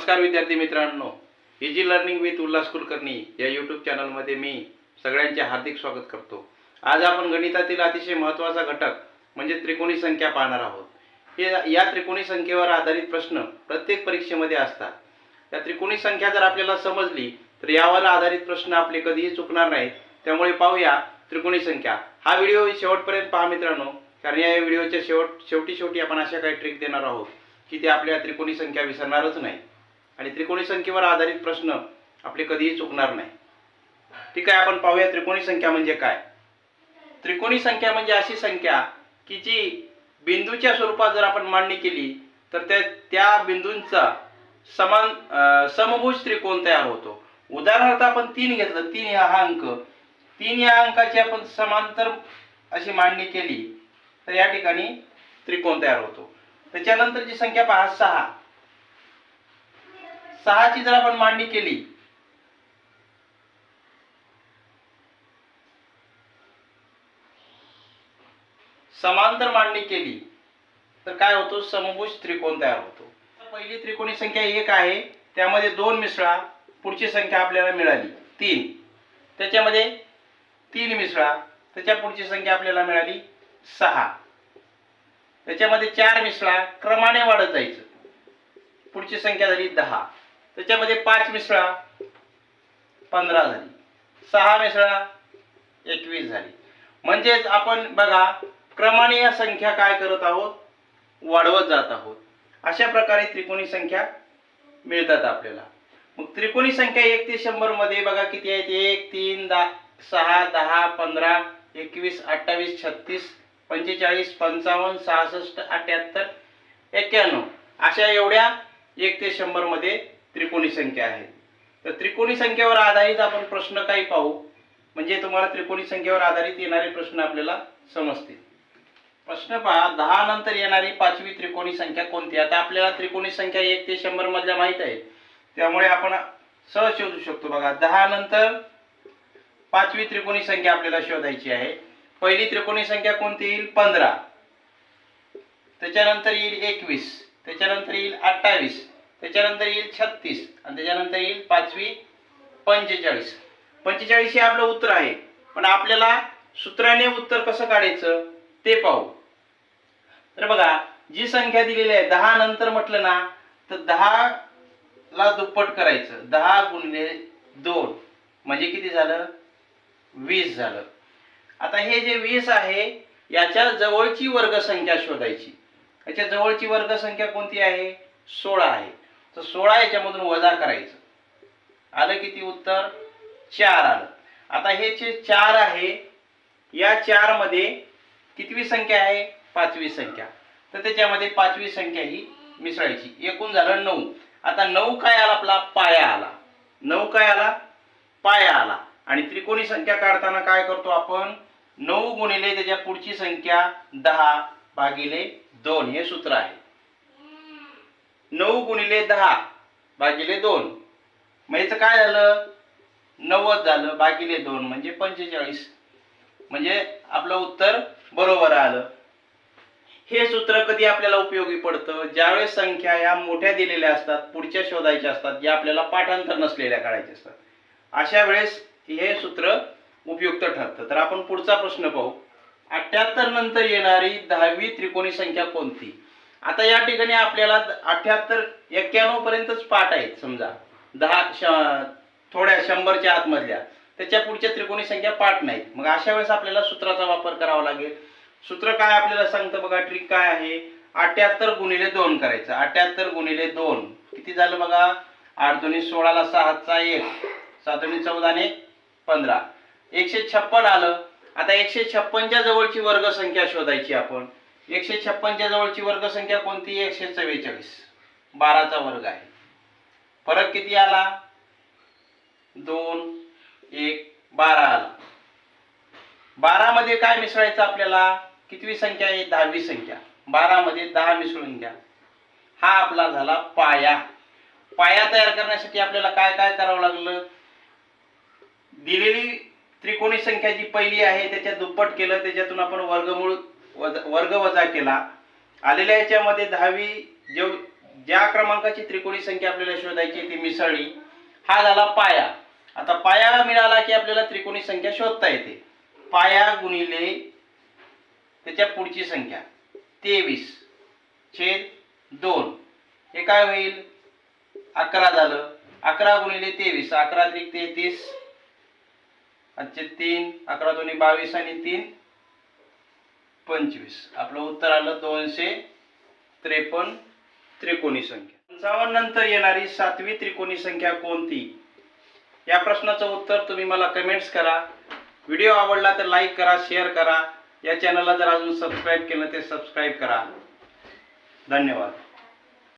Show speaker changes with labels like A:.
A: नमस्कार विद्यार्थी मित्रांनो easy learning with Ulhas Kulkarni या यूट्यूब चॅनलमध्ये मी सगळ्यांचे हार्दिक स्वागत करतो. आज आपण गणितातील अतिशय महत्त्वाचा घटक म्हणजे त्रिकोणी संख्या पाहणार आहोत. हे या त्रिकोणी संख्येवर आधारित प्रश्न प्रत्येक परीक्षेमध्ये असतात. त्या त्रिकोणी संख्या जर आपल्याला समजली तर यावर आधारित प्रश्न आपले कधीही चुकणार नाहीत. त्यामुळे पाहूया त्रिकोणी संख्या. हा व्हिडिओ शेवटपर्यंत पहा मित्रांनो कारण या व्हिडिओच्या शेवट शेवटी शेवटी आपण अशा काही ट्रिक देणार आहोत की ते आपल्या त्रिकोणी संख्या विसरणारच नाही. आणि त्रिकोणी संख्येवर आधारित प्रश्न आपले कधीही चुकणार नाही. ठीक आहे आपण पाहूया त्रिकोणी संख्या म्हणजे काय? त्रिकोणी संख्या म्हणजे अशी संख्या की जी बिंदूच्या स्वरूपात जर आपण मांडणी केली तर त्या त्या बिंदूंचा समान समभुज त्रिकोण तयार होतो. उदाहरणार्थ आपण तीन घेतलं तीन हा अंक. तीन या अंकाची आपण समांतर अशी मांडणी केली तर या ठिकाणी त्रिकोण तयार होतो. त्याच्यानंतरची संख्या पहा सहा. सहाची जर आपण मांडणी केली समांतर मांडणी केली तर काय होतो? समभुज त्रिकोण तयार होतो. पहिली त्रिकोणी संख्या एक आहे. त्यामध्ये दोन मिसळा पुढची संख्या आपल्याला मिळाली तीन. त्याच्यामध्ये तीन मिसळा त्याच्या पुढची संख्या आपल्याला मिळाली सहा. त्याच्यामध्ये चार मिसळा क्रमाने वाढत जायचं. पुढची संख्या झाली दहा. त्याच्यामध्ये पाच मिसळा पंधरा झाली. सहा मिसळा एकवीस झाली. म्हणजेच आपण बघा क्रमाने या संख्या काय करत आहोत? वाढवत जात आहोत. अशा प्रकारे त्रिकोणी संख्या मिळतात आपल्याला. मग त्रिकोणी संख्या एक ते शंभरमध्ये बघा किती आहेत? एक तीन दहा सहा दहा पंधरा एकवीस अठ्ठावीस छत्तीस पंचेचाळीस पंचावन्न सहासष्ट अठ्याहत्तर एक्क्याण्णव. अशा एवढ्या एक ते शंभरमध्ये त्रिकोणी संख्या आहे. तर त्रिकोणी संख्येवर आधारित आपण प्रश्न काही पाहू. म्हणजे तुम्हाला त्रिकोणी संख्येवर आधारित येणारे प्रश्न आपल्याला समजतील. प्रश्न पहा दहा नंतर येणारी पाचवी त्रिकोणी संख्या कोणती? आता आपल्याला त्रिकोणी संख्या एक ते शंभर मधल्या माहीत आहे. त्यामुळे आपण सहज शोधू शकतो बघा. दहा नंतर पाचवी त्रिकोणी संख्या आपल्याला शोधायची आहे. पहिली त्रिकोणी संख्या कोणती येईल? पंधरा. त्याच्यानंतर येईल एकवीस. त्याच्यानंतर येईल अठ्ठावीस. त्याच्यानंतर येईल छत्तीस आणि त्याच्यानंतर येईल पाचवी पंचेचाळीस. पंचेचाळीस हे आपलं उत्तर आहे. पण आपल्याला सूत्राने उत्तर कसं काढायचं? ते पाहू. तर बघा जी संख्या दिलेली आहे दहा नंतर म्हटलं ना तर दहा ला दुप्पट करायचं. दहा गुणिले दोन. म्हणजे किती झालं? वीस झालं. आता हे जे वीस आहे याच्या जवळची वर्गसंख्या शोधायची. याच्या जवळची वर्गसंख्या कोणती आहे? सोळा आहे. तर सोळा याच्यामधून वजा करायचं. आलं किती उत्तर? चार आलं. आता हे जे चार आहे या चारमध्ये कितवी संख्या आहे? पाचवी संख्या. तर त्याच्यामध्ये पाचवी संख्या ही मिसळायची. एकूण झालं नऊ. आता नऊ काय आला आपला? पाया आला. नऊ काय आला? पाया आला. आणि त्रिकोणी संख्या काढताना काय करतो आपण? नऊ गुणिले त्याच्या पुढची संख्या दहा भागिले दोन. हे सूत्र आहे. नऊ गुणिले दहा भागिले दोन. मग याचं काय झालं? नव्वद झालं भागिले दोन म्हणजे पंचेचाळीस. म्हणजे आपलं उत्तर बरोबर आलं. हे सूत्र कधी आपल्याला उपयोगी पडतं? ज्यावेळेस संख्या या मोठ्या दिलेल्या असतात पुढच्या शोधायच्या असतात ज्या आपल्याला पाठांतर नसलेल्या काढायच्या असतात. अशा वेळेस हे सूत्र उपयुक्त ठरतं. तर आपण पुढचा प्रश्न पाहू. अठ्याहत्तर नंतर येणारी दहावी त्रिकोणी संख्या कोणती? आता या ठिकाणी आपल्याला अठ्याहत्तर एक्क्याण्णव पर्यंतच पाठ आहेत समजा. दहा श थोड्या शंभरच्या आतमधल्या. त्याच्या पुढच्या त्रिकोणी संख्या पाठ नाहीत. मग अशा वेळेस आपल्याला सूत्राचा वापर करावा लागेल. सूत्र काय आपल्याला सांगतं बघा ट्रिक काय आहे? अठ्याहत्तर गुणिले दोन करायचं. अठ्याहत्तर गुणिले दोन. किती झालं बघा? आठ दोन्ही सोळाला सहाचा एक. सात दोन्ही चौदाने पंधरा. एकशे छप्पन आलं. आता एकशे छप्पनच्या जवळची वर्गसंख्या शोधायची आपण. एकशे छप्पनच्या जवळची वर्गसंख्या कोणती? एकशे चव्वेचाळीस. बाराचा वर्ग आहे. फरक किती आला? दोन एक बारा आला. बारामध्ये काय मिसळायचं आपल्याला? कितवी संख्या आहे? दहावी संख्या. बारामध्ये दहा मिसळून घ्या. हा आपला झाला पाया. पाया तयार करण्यासाठी आपल्याला काय काय करावं लागलं? दिलेली त्रिकोणी संख्या जी पहिली आहे त्याच्या दुप्पट केलं त्याच्यातून आपण वर्गमूळ वज वर्ग वजा केला. आलेल्या याच्यामध्ये दहावी जेव ज्या क्रमांकाची त्रिकोणी संख्या आपल्याला शोधायची ती मिसळली हा झाला पाया. आता पाया मिळाला की आपल्याला त्रिकोणी संख्या शोधता येते. पाया गुणिले त्याच्या पुढची संख्या. तेवीस छेद दोन. हे काय होईल? अकरा झालं. अकरा गुणिले तेवीस. अकरा त्रिक तेहतीस. आजचे तीन. अकरा दोन्ही बावीस आणि तीन. पंचवीस. आपलं उत्तर आलं दोनशे त्रेपन्न त्रिकोणी संख्या. पंचावन्न नंतर येणारी सातवी त्रिकोणी संख्या कोणती? या प्रश्नाचं उत्तर तुम्ही मला कमेंट्स करा. व्हिडिओ आवडला तर लाईक करा शेअर करा. या चॅनलला जर अजून सबस्क्राईब केलं ते सबस्क्राईब करा. धन्यवाद.